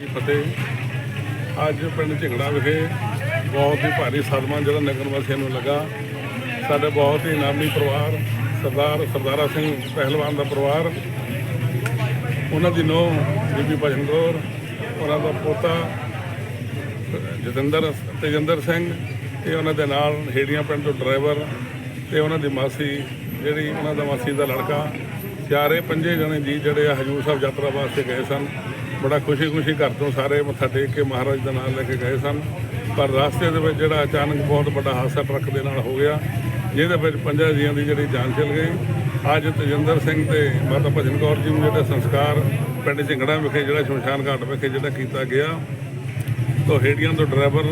ਜੀ ਫਤਿਹ। ਅੱਜ ਪਿੰਡ ਝਿੰਗੜਾ ਵਿਖੇ ਬਹੁਤ ਹੀ ਭਾਰੀ ਸਦਮਾ ਜਿਹੜਾ ਨਗਰ ਵਾਸੀਆਂ ਨੂੰ ਲੱਗਾ। ਸਾਡੇ ਬਹੁਤ ਹੀ ਨਾਮੀ ਪਰਿਵਾਰ, ਸਰਦਾਰ ਸਰਦਾਰਾ ਸਿੰਘ ਪਹਿਲਵਾਨ ਦਾ ਪਰਿਵਾਰ, ਉਹਨਾਂ ਦੀ ਨੂੰਹ ਬੀਬੀ ਭਜਨ ਕੌਰ, ਉਹਨਾਂ ਦਾ ਪੋਤਾ ਜਤਿੰਦਰ, ਤੇਜਿੰਦਰ ਸਿੰਘ ਤੇ ਉਹਨਾਂ ਦੇ ਨਾਲ ਹੇੜੀਆਂ ਪਿੰਡ ਤੋਂ ਡਰਾਈਵਰ ਤੇ ਉਹਨਾਂ ਦੀ ਮਾਸੀ, ਜਿਹੜੀ ਉਹਨਾਂ ਦਾ ਮਾਸੀ ਦਾ ਲੜਕਾ ਚਾਰੇ ਪੰਜੇ ਜਣੇ ਜੀ ਜਿਹੜੇ ਆ ਹਜੂਰ ਸਾਹਿਬ ਯਾਤਰਾ ਵਾਸਤੇ ਗਏ ਸਨ। ਬੜਾ ਖੁਸ਼ੀ-ਖੁਸ਼ੀ ਘਰ ਤੋਂ ਸਾਰੇ ਮੱਥਾ ਟੇਕ ਕੇ ਮਹਾਰਾਜ ਦਾ ਨਾਮ ਲੈ ਕੇ ਗਏ ਸਨ। ਪਰ ਰਸਤੇ ਦੇ ਵਿੱਚ ਜਿਹੜਾ ਅਚਾਨਕ ਬਹੁਤ ਵੱਡਾ ਹਾਦਸਾ ਟਰੱਕ ਦੇ ਨਾਲ ਹੋ ਗਿਆ, ਜਿਹਦੇ ਵਿੱਚ ਪੰਜਾਂ ਜੀਆਂ ਦੀ ਜਿਹੜੀ ਜਾਨ ਚਲ ਗਈ। ਅੱਜ ਤਜਿੰਦਰ ਸਿੰਘ ਤੇ ਮਾਤਾ ਭਜਨ ਕੌਰ ਜੀ ਨੂੰ ਜਿਹੜਾ ਸੰਸਕਾਰ ਪਿੰਡ ਝਿੰਗੜਾ ਵਿਖੇ, ਜਿਹੜਾ ਸ਼ਮਸ਼ਾਨ ਘਾਟ ਵਿਖੇ ਜਿਹੜਾ ਕੀਤਾ ਗਿਆ, ਤੋਂ ਹੇੜੀਆਂ ਤੋਂ ਡਰਾਈਵਰ,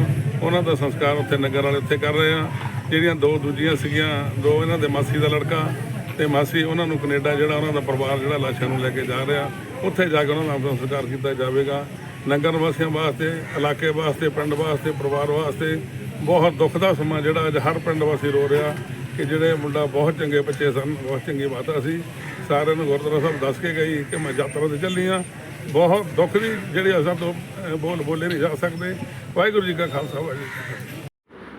ਉਹਨਾਂ ਦਾ ਸੰਸਕਾਰ ਉੱਥੇ ਨਗਰ ਵਾਲੇ ਉੱਥੇ ਕਰ ਰਹੇ ਆ। ਜਿਹੜੀਆਂ ਦੋ ਦੂਜੀਆਂ ਸੀਗੀਆਂ, ਦੋ ਇਹਨਾਂ ਦੇ ਮਾਸੀ ਦਾ ਲੜਕਾ ਤੇ ਮਾਸੀ, ਉਹਨਾਂ ਨੂੰ ਕੈਨੇਡਾ ਜਿਹੜਾ ਉਹਨਾਂ ਦਾ ਪਰਿਵਾਰ ਜਿਹੜਾ ਲਾਸ਼ਾਂ ਨੂੰ ਲੈ ਕੇ ਜਾ ਰਿਹਾ, ਉੱਥੇ ਜਾ ਕੇ ਉਹਨਾਂ ਦਾ ਸੰਸਕਾਰ ਕੀਤਾ ਜਾਵੇਗਾ। ਨਗਰ ਵਾਸੀਆਂ ਵਾਸਤੇ, ਇਲਾਕੇ ਵਾਸਤੇ, ਪਿੰਡ ਵਾਸਤੇ, ਪਰਿਵਾਰ ਵਾਸਤੇ ਬਹੁਤ ਦੁੱਖ ਦਾ ਸਮਾਂ ਜਿਹੜਾ ਅੱਜ ਹਰ ਪਿੰਡ ਵਾਸੀ ਰੋ ਰਿਹਾ ਕਿ ਜਿਹੜੇ ਮੁੰਡਾ ਬਹੁਤ ਚੰਗੇ ਬੱਚੇ ਸਨ, ਬਹੁਤ ਚੰਗੀ ਮਾਤਾ ਸੀ। ਸਾਰਿਆਂ ਨੂੰ ਗੁਰਦੁਆਰਾ ਸਾਹਿਬ ਦੱਸ ਕੇ ਗਈ ਕਿ ਮੈਂ ਯਾਤਰਾ ਤੇ ਚੱਲੀ ਆ ਬਹੁਤ ਦੁੱਖ ਦੀ ਜਿਹੜੀ ਅਸਾਂ ਤੋਂ ਬੋਲ ਬੋਲੇ ਨਹੀਂ ਜਾ ਸਕਦੇ। ਵਾਹਿਗੁਰੂ ਜੀ ਕਾ ਖਾਲਸਾ, ਵਾਹਿਗੁਰੂ ਜੀ